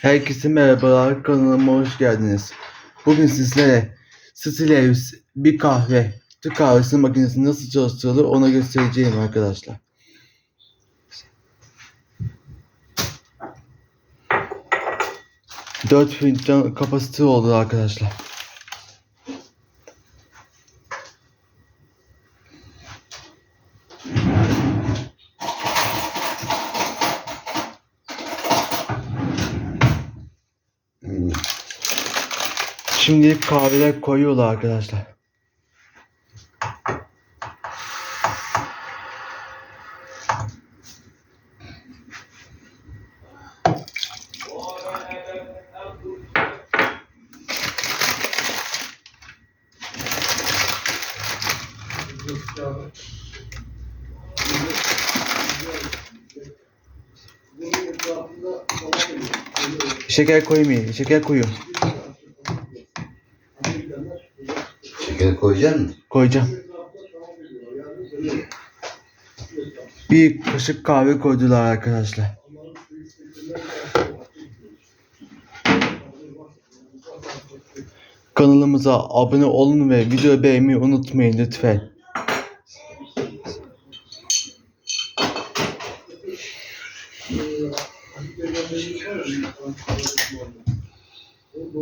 Herkese merhabalar, kanalıma hoş geldiniz. Bugün sizlere Sicilius bir kahve, Türk kahvesi makinesi nasıl çalıştırılır ona göstereceğim arkadaşlar. Dört fincan kapasite oldu arkadaşlar. Şimdi kahveler koyuyorlar arkadaşlar. Şeker koymayın, şeker koyuyorum. Şeker koyacaksın mı? Koyacağım. Bir kaşık kahve koydular arkadaşlar. Kanalımıza abone olun ve video beğenmeyi unutmayın lütfen.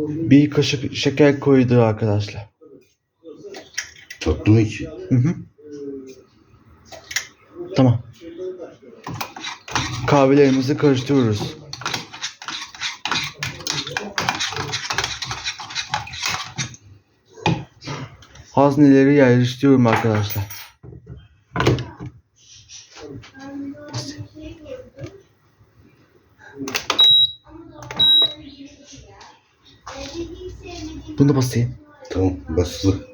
Bir kaşık şeker koydu arkadaşlar. Mı hiç? Hı hı. Tamam. Kahvelerimizi karıştırıyoruz. Hazneleri yerleştiriyorum arkadaşlar. Bunu da basayım. Tamam basılı.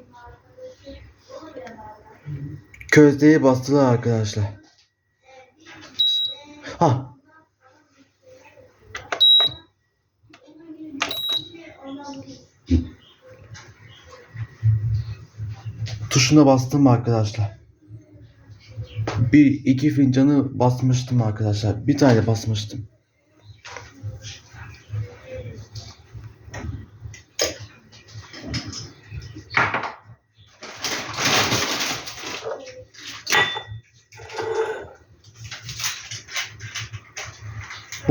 Közdeyi bastılar arkadaşlar. Ha. Tuşuna bastım arkadaşlar. Bir iki fincanı basmıştım arkadaşlar. Bir tane basmıştım.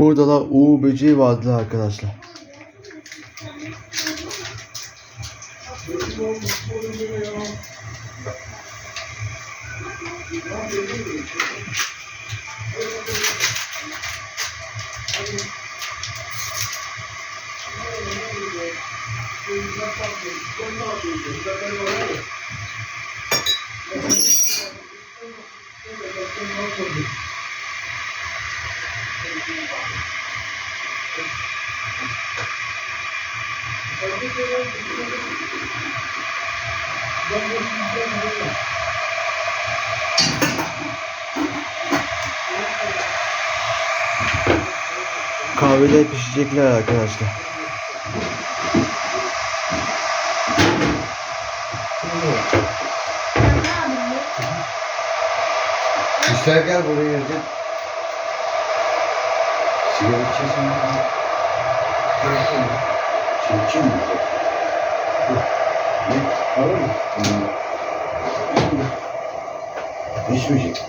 Burada da Uğur böceği vardı arkadaşlar. Kahveler pişecekler arkadaşlar. İster gel buraya gel. Sigara içiyorsun mu? Şey için mi? Ne? Var mı? Hmm. İçmeyecek.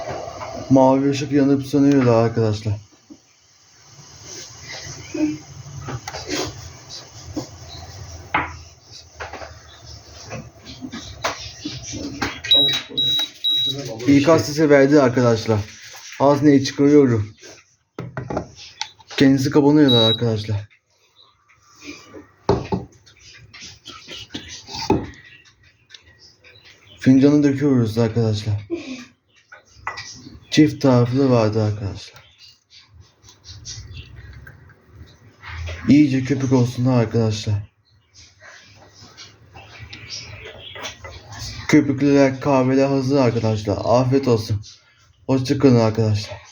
Mavi ışık yanıp sönüyorlar arkadaşlar. İkaz sesi verdi arkadaşlar. Hazneyi çıkarıyorum. Kendisi kapanıyorlar arkadaşlar. Fincanı döküyoruz arkadaşlar. Çift taraflı vardı arkadaşlar. İyice köpük olsun arkadaşlar. Köpüklüler kahveler hazır arkadaşlar. Afiyet olsun. Hoşçakalın arkadaşlar.